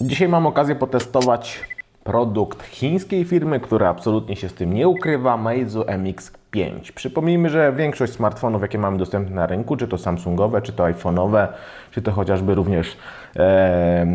Dzisiaj mam okazję potestować produkt chińskiej firmy, która absolutnie się z tym nie ukrywa, Meizu MX5. Przypomnijmy, że większość smartfonów, jakie mamy dostępne na rynku, czy to Samsungowe, czy to iPhone'owe, czy to chociażby również e,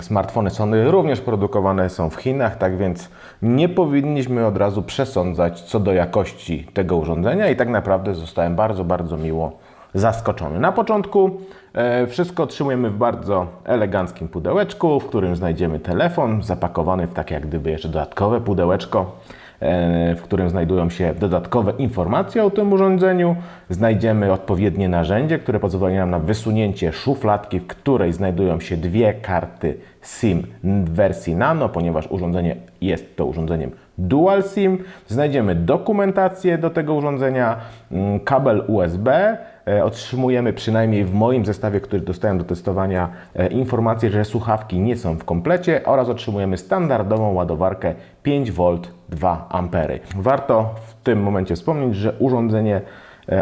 smartfony Sony, również produkowane są w Chinach, tak więc nie powinniśmy od razu przesądzać co do jakości tego urządzenia i tak naprawdę zostałem bardzo, bardzo miło zaskoczony. Na początku e, wszystko otrzymujemy w bardzo eleganckim pudełeczku, w którym znajdziemy telefon zapakowany w takie jak gdyby jeszcze dodatkowe pudełeczko, e, w którym znajdują się dodatkowe informacje o tym urządzeniu. Znajdziemy odpowiednie narzędzie, które pozwoli nam na wysunięcie szufladki, w której znajdują się dwie karty SIM w wersji nano, ponieważ urządzenie jest to urządzeniem Dual SIM. Znajdziemy dokumentację do tego urządzenia, mm, kabel USB. E, Otrzymujemy przynajmniej w moim zestawie, który dostałem do testowania, e, informację, że słuchawki nie są w komplecie oraz otrzymujemy standardową ładowarkę 5V 2 A. Warto w tym momencie wspomnieć, że urządzenie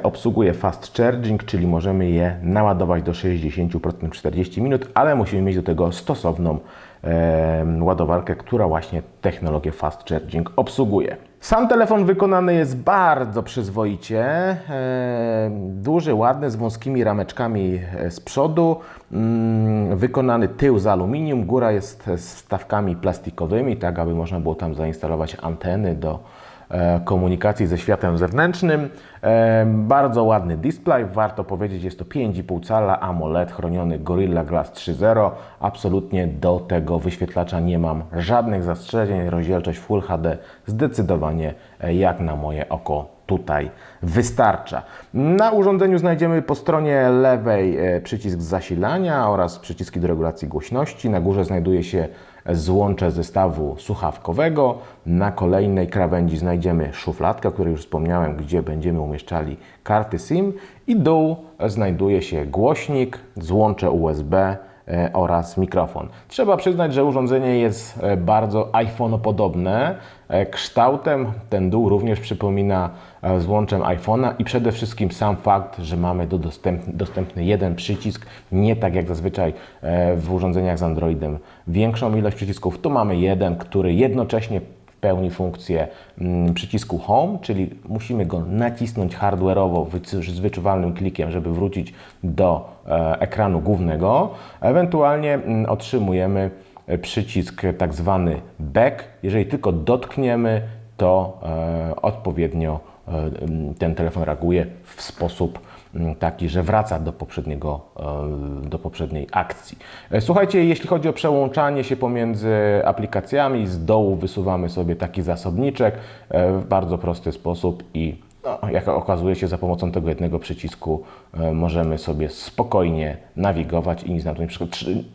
obsługuje fast charging, czyli możemy je naładować do 60% w 40 minut, ale musimy mieć do tego stosowną e, ładowarkę, która właśnie technologię fast charging obsługuje. Sam telefon wykonany jest bardzo przyzwoicie. E, duży, ładny, z wąskimi rameczkami e, z przodu. Mm, wykonany tył z aluminium, góra jest z wstawkami plastikowymi, tak aby można było tam zainstalować anteny do e, komunikacji ze światem zewnętrznym. E, Bardzo ładny display, warto powiedzieć, jest to 5,5 cala AMOLED chroniony Gorilla Glass 3.0. Absolutnie do tego wyświetlacza nie mam żadnych zastrzeżeń. Rozdzielczość Full HD zdecydowanie e, jak na moje oko tutaj wystarcza. Na urządzeniu znajdziemy po stronie lewej e, przycisk zasilania oraz przyciski do regulacji głośności. Na górze znajduje się złącze zestawu słuchawkowego. Na kolejnej krawędzi znajdziemy szufladkę, o której już wspomniałem, gdzie będziemy umieszczali karty SIM i dół znajduje się głośnik, złącze USB oraz mikrofon. Trzeba przyznać, że urządzenie jest e, bardzo iPhone-podobne. E, Kształtem ten dół również przypomina e, złączem iPhone'a i przede wszystkim sam fakt, że mamy do dostępny, dostępny jeden przycisk, nie tak jak zazwyczaj e, w urządzeniach z Androidem. Większą ilość przycisków, tu mamy jeden, który jednocześnie pełni funkcję mm, przycisku Home, czyli musimy go nacisnąć hardware'owo z wyczuwalnym klikiem, żeby wrócić do e, ekranu głównego. Ewentualnie mm, otrzymujemy e, przycisk tak zwany back. Jeżeli tylko dotkniemy, to e, odpowiednio ten telefon reaguje w sposób taki, że wraca do, poprzedniego, e, do poprzedniej akcji. E, Słuchajcie, jeśli chodzi o przełączanie się pomiędzy aplikacjami, z dołu wysuwamy sobie taki zasobniczek e, w bardzo prosty sposób i no, jak okazuje się, za pomocą tego jednego przycisku możemy sobie spokojnie nawigować i nic nam,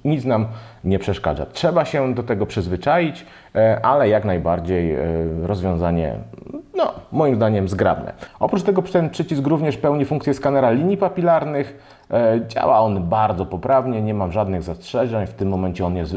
nic nam nie przeszkadza. Trzeba się do tego przyzwyczaić, ale jak najbardziej rozwiązanie, no, moim zdaniem, zgrabne. Oprócz tego ten przycisk również pełni funkcję skanera linii papilarnych. E, Działa on bardzo poprawnie, nie mam żadnych zastrzeżeń. W tym momencie on jest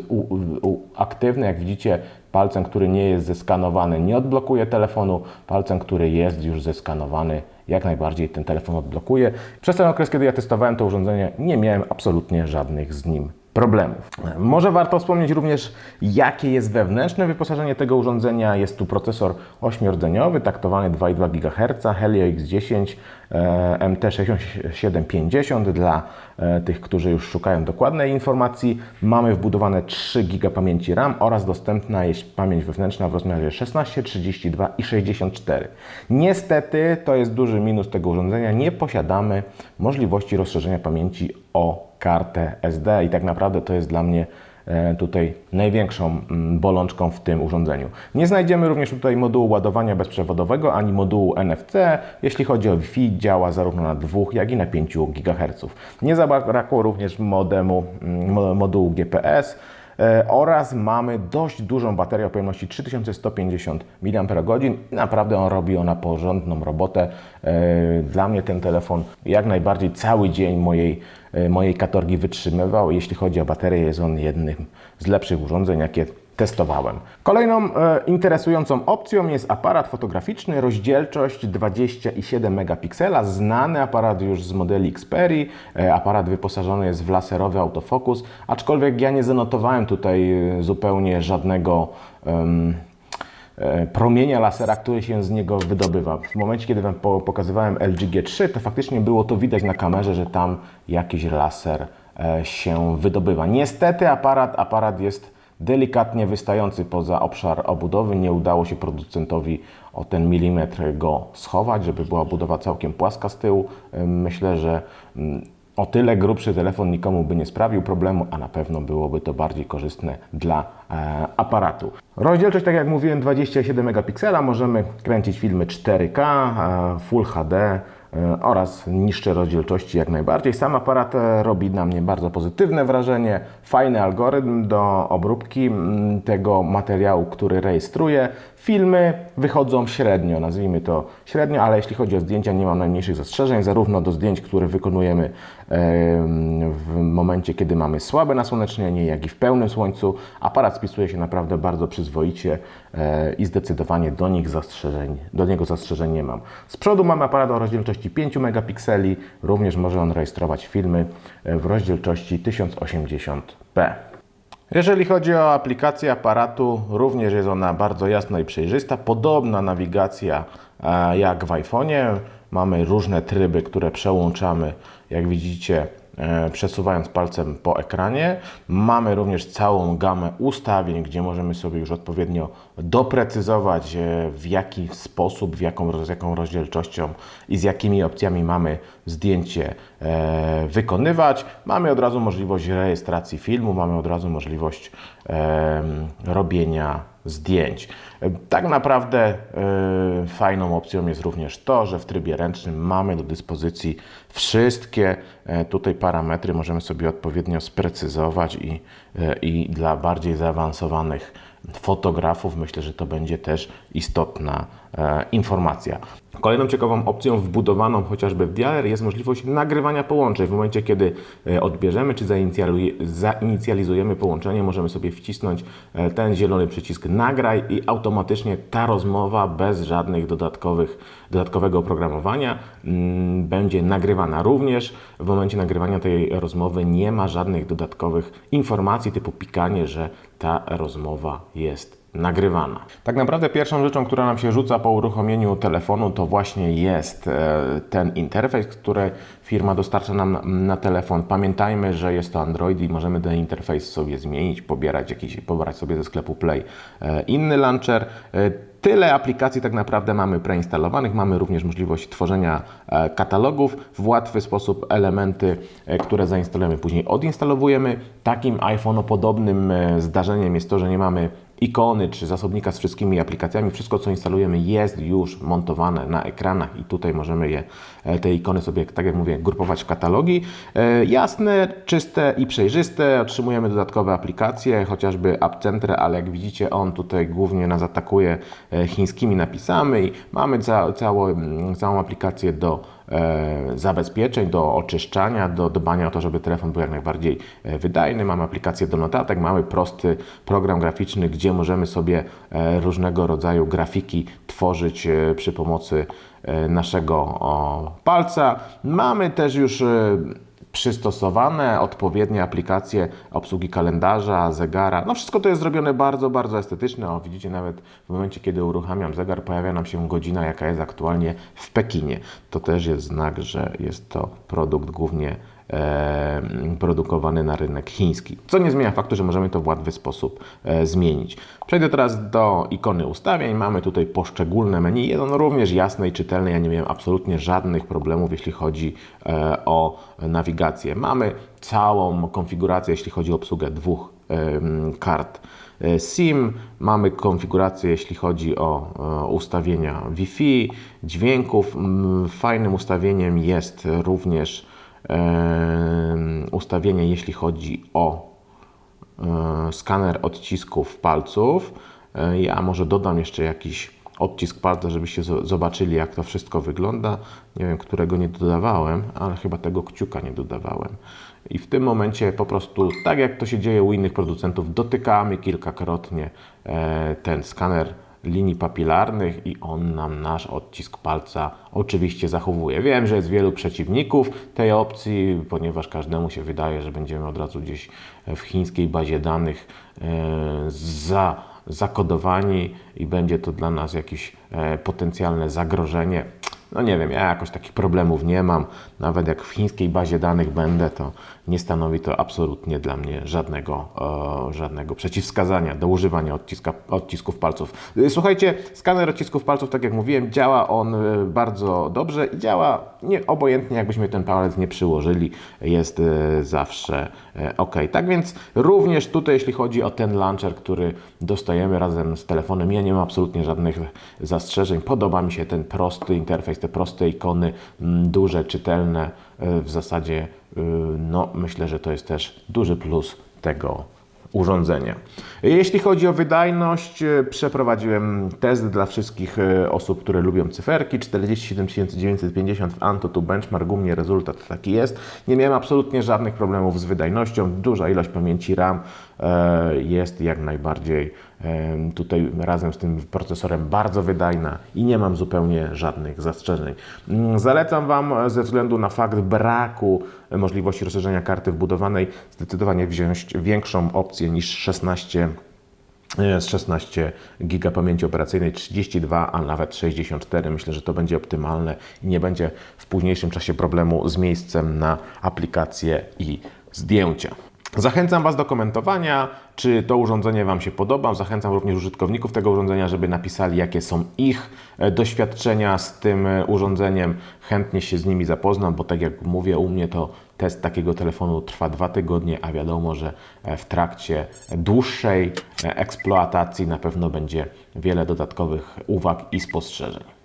aktywny. Jak widzicie, palcem, który nie jest zeskanowany, nie odblokuje telefonu. Palcem, który jest już zeskanowany, jak najbardziej ten telefon odblokuje. Przez ten okres, kiedy ja testowałem to urządzenie, nie miałem absolutnie żadnych z nim problemów. Może warto wspomnieć również, jakie jest wewnętrzne wyposażenie tego urządzenia. Jest tu procesor 8-rdzeniowy, taktowany 2,2 GHz, Helio X10 e, MT6750 dla e, tych, którzy już szukają dokładnej informacji. Mamy wbudowane 3 GB pamięci RAM oraz dostępna jest pamięć wewnętrzna w rozmiarze 16, 32 i 64. Niestety, to jest duży minus tego urządzenia, nie posiadamy możliwości rozszerzenia pamięci o kartę SD i tak naprawdę to jest dla mnie e, tutaj największą mm, bolączką w tym urządzeniu. Nie znajdziemy również tutaj modułu ładowania bezprzewodowego ani modułu NFC. Jeśli chodzi o Wi-Fi, działa zarówno na 2, jak i na 5 GHz. Nie zabrakło również modemu, mm, mo- modułu GPS. E, oraz mamy dość dużą baterię o pojemności 3150 mAh. Naprawdę on robi ona porządną robotę. E, Dla mnie ten telefon jak najbardziej cały dzień mojej, e, mojej katorgi wytrzymywał. Jeśli chodzi o baterię, jest on jednym z lepszych urządzeń, jakie testowałem. Kolejną e, interesującą opcją jest aparat fotograficzny, rozdzielczość 27 megapiksela, znany aparat już z modeli Xperia. E, aparat wyposażony jest w laserowy autofokus, aczkolwiek ja nie zanotowałem tutaj e, zupełnie żadnego e, promienia lasera, który się z niego wydobywa. W momencie, kiedy Wam po- pokazywałem LG G3, to faktycznie było to widać na kamerze, że tam jakiś laser e, się wydobywa. Niestety aparat, aparat jest delikatnie wystający poza obszar obudowy. Nie udało się producentowi o ten milimetr go schować, żeby była budowa całkiem płaska z tyłu. Myślę, że mm, o tyle grubszy telefon nikomu by nie sprawił problemu, a na pewno byłoby to bardziej korzystne dla e, aparatu. Rozdzielczość, tak jak mówiłem, 27 megapiksela. Możemy kręcić filmy 4K, e, Full HD oraz niższe rozdzielczości jak najbardziej. Sam aparat e, robi na mnie bardzo pozytywne wrażenie. Fajny algorytm do obróbki tego materiału, który rejestruje. Filmy wychodzą średnio, nazwijmy to średnio, ale jeśli chodzi o zdjęcia, nie mam najmniejszych zastrzeżeń, zarówno do zdjęć, które wykonujemy em, w momencie, kiedy mamy słabe nasłonecznienie, jak i w pełnym słońcu. Aparat spisuje się naprawdę bardzo przyzwoicie e, i zdecydowanie do, nich zastrzeżeń, do niego zastrzeżeń nie mam. Z przodu mamy aparat o rozdzielczości 5 megapikseli, również może on rejestrować filmy e, w rozdzielczości 1080p. Jeżeli chodzi o aplikację aparatu, również jest ona bardzo jasna i przejrzysta. Podobna nawigacja e, jak w iPhone'ie. Mamy różne tryby, które przełączamy, jak widzicie, e, przesuwając palcem po ekranie. Mamy również całą gamę ustawień, gdzie możemy sobie już odpowiednio doprecyzować, e, w jaki sposób, w jaką, z jaką rozdzielczością i z jakimi opcjami mamy zdjęcie e, wykonywać. Mamy od razu możliwość rejestracji filmu, mamy od razu możliwość e, robienia zdjęć. Tak naprawdę e, fajną opcją jest również to, że w trybie ręcznym mamy do dyspozycji wszystkie e, tutaj parametry, możemy sobie odpowiednio sprecyzować i, e, i dla bardziej zaawansowanych fotografów myślę, że to będzie też istotna e, informacja. Kolejną ciekawą opcją wbudowaną chociażby w dialer jest możliwość nagrywania połączeń. W momencie, kiedy e, odbierzemy czy zainicjalizujemy połączenie, możemy sobie wcisnąć e, ten zielony przycisk nagraj i automatycznie ta rozmowa bez żadnych dodatkowych, dodatkowego oprogramowania mm, będzie nagrywana. Również w momencie nagrywania tej rozmowy nie ma żadnych dodatkowych informacji typu pikanie, że ta rozmowa jest nagrywana. Tak naprawdę pierwszą rzeczą, która nam się rzuca po uruchomieniu telefonu, to właśnie jest e, ten interfejs, który firma dostarcza nam na telefon. Pamiętajmy, że jest to Android i możemy ten interfejs sobie zmienić, pobierać jakiś, pobrać sobie ze sklepu Play e, inny launcher. E, Tyle aplikacji tak naprawdę mamy preinstalowanych. Mamy również możliwość tworzenia katalogów w łatwy sposób. Elementy, które zainstalujemy, później odinstalowujemy. Takim iPhone-podobnym e, zdarzeniem jest to, że nie mamy ikony czy zasobnika z wszystkimi aplikacjami. Wszystko, co instalujemy, jest już montowane na ekranach i tutaj możemy je, e, te ikony sobie, tak jak mówię, grupować w katalogi. E, Jasne, czyste i przejrzyste. Otrzymujemy dodatkowe aplikacje, chociażby App Centre, ale jak widzicie, on tutaj głównie nas atakuje e, chińskimi napisami mamy ca, cało, mm, całą aplikację do zabezpieczeń, do oczyszczania, do dbania o to, żeby telefon był jak najbardziej e, wydajny. Mamy aplikację do notatek, mamy prosty program graficzny, gdzie możemy sobie e, różnego rodzaju grafiki tworzyć e, przy pomocy e, naszego palca. Mamy też już e, przystosowane odpowiednie aplikacje obsługi kalendarza, zegara. No wszystko to jest zrobione bardzo, bardzo estetyczne. O, widzicie nawet w momencie, kiedy uruchamiam zegar, pojawia nam się godzina, jaka jest aktualnie w Pekinie. To też jest znak, że jest to produkt głównie produkowany na rynek chiński. Co nie zmienia faktu, że możemy to w łatwy sposób e, zmienić. Przejdę teraz do ikony ustawień. Mamy tutaj poszczególne menu. Jest ono również jasne i czytelne. Ja nie miałem absolutnie żadnych problemów, jeśli chodzi e, o nawigację. Mamy całą konfigurację, jeśli chodzi o obsługę dwóch kart e, SIM. Mamy konfigurację, jeśli chodzi o ustawienia Wi-Fi, dźwięków. Fajnym ustawieniem jest również ustawienie, jeśli chodzi o e, skaner odcisków palców. E, Ja może dodam jeszcze jakiś odcisk palca, żebyście zo- zobaczyli, jak to wszystko wygląda. Nie wiem, którego nie dodawałem, ale chyba tego kciuka nie dodawałem. I w tym momencie po prostu, tak jak to się dzieje u innych producentów, dotykamy kilkakrotnie e, ten skaner linii papilarnych i on nam nasz odcisk palca oczywiście zachowuje. Wiem, że jest wielu przeciwników tej opcji, ponieważ każdemu się wydaje, że będziemy od razu gdzieś w chińskiej bazie danych e, za, zakodowani i będzie to dla nas jakieś e, potencjalne zagrożenie. No nie wiem, ja jakoś takich problemów nie mam. Nawet jak w chińskiej bazie danych będę, to nie stanowi to absolutnie dla mnie żadnego, e, żadnego przeciwwskazania do używania odciska, odcisków palców. Słuchajcie, skaner odcisków palców, tak jak mówiłem, działa on e, bardzo dobrze i działa nie, obojętnie, jakbyśmy ten palec nie przyłożyli, jest e, zawsze ok. Tak więc również tutaj, jeśli chodzi o ten launcher, który dostajemy razem z telefonem, ja nie mam absolutnie żadnych zastrzeżeń. Podoba mi się ten prosty interfejs, te proste ikony, mm, duże, czytelne. E, W zasadzie, y, no, myślę, że to jest też duży plus tego urządzenia. Jeśli chodzi o wydajność, e, przeprowadziłem test dla wszystkich e, osób, które lubią cyferki. 47 950 w Antutu Benchmark, u mnie rezultat taki jest. Nie miałem absolutnie żadnych problemów z wydajnością. Duża ilość pamięci RAM e, jest jak najbardziej e, tutaj razem z tym procesorem bardzo wydajna i nie mam zupełnie żadnych zastrzeżeń. Mm, Zalecam Wam e, ze względu na fakt braku e, możliwości rozszerzenia karty wbudowanej zdecydowanie wziąć większą opcję niż 16 e, z 16 giga pamięci operacyjnej, 32, a nawet 64. Myślę, że to będzie optymalne i nie będzie w późniejszym czasie problemu z miejscem na aplikacje i zdjęcia. Zachęcam Was do komentowania, czy to urządzenie Wam się podoba. Zachęcam również użytkowników tego urządzenia, żeby napisali, jakie są ich e, doświadczenia z tym e, urządzeniem. Chętnie się z nimi zapoznam, bo tak jak mówię, u mnie to test takiego telefonu trwa dwa tygodnie, a wiadomo, że e, w trakcie dłuższej eksploatacji na pewno będzie wiele dodatkowych uwag i spostrzeżeń.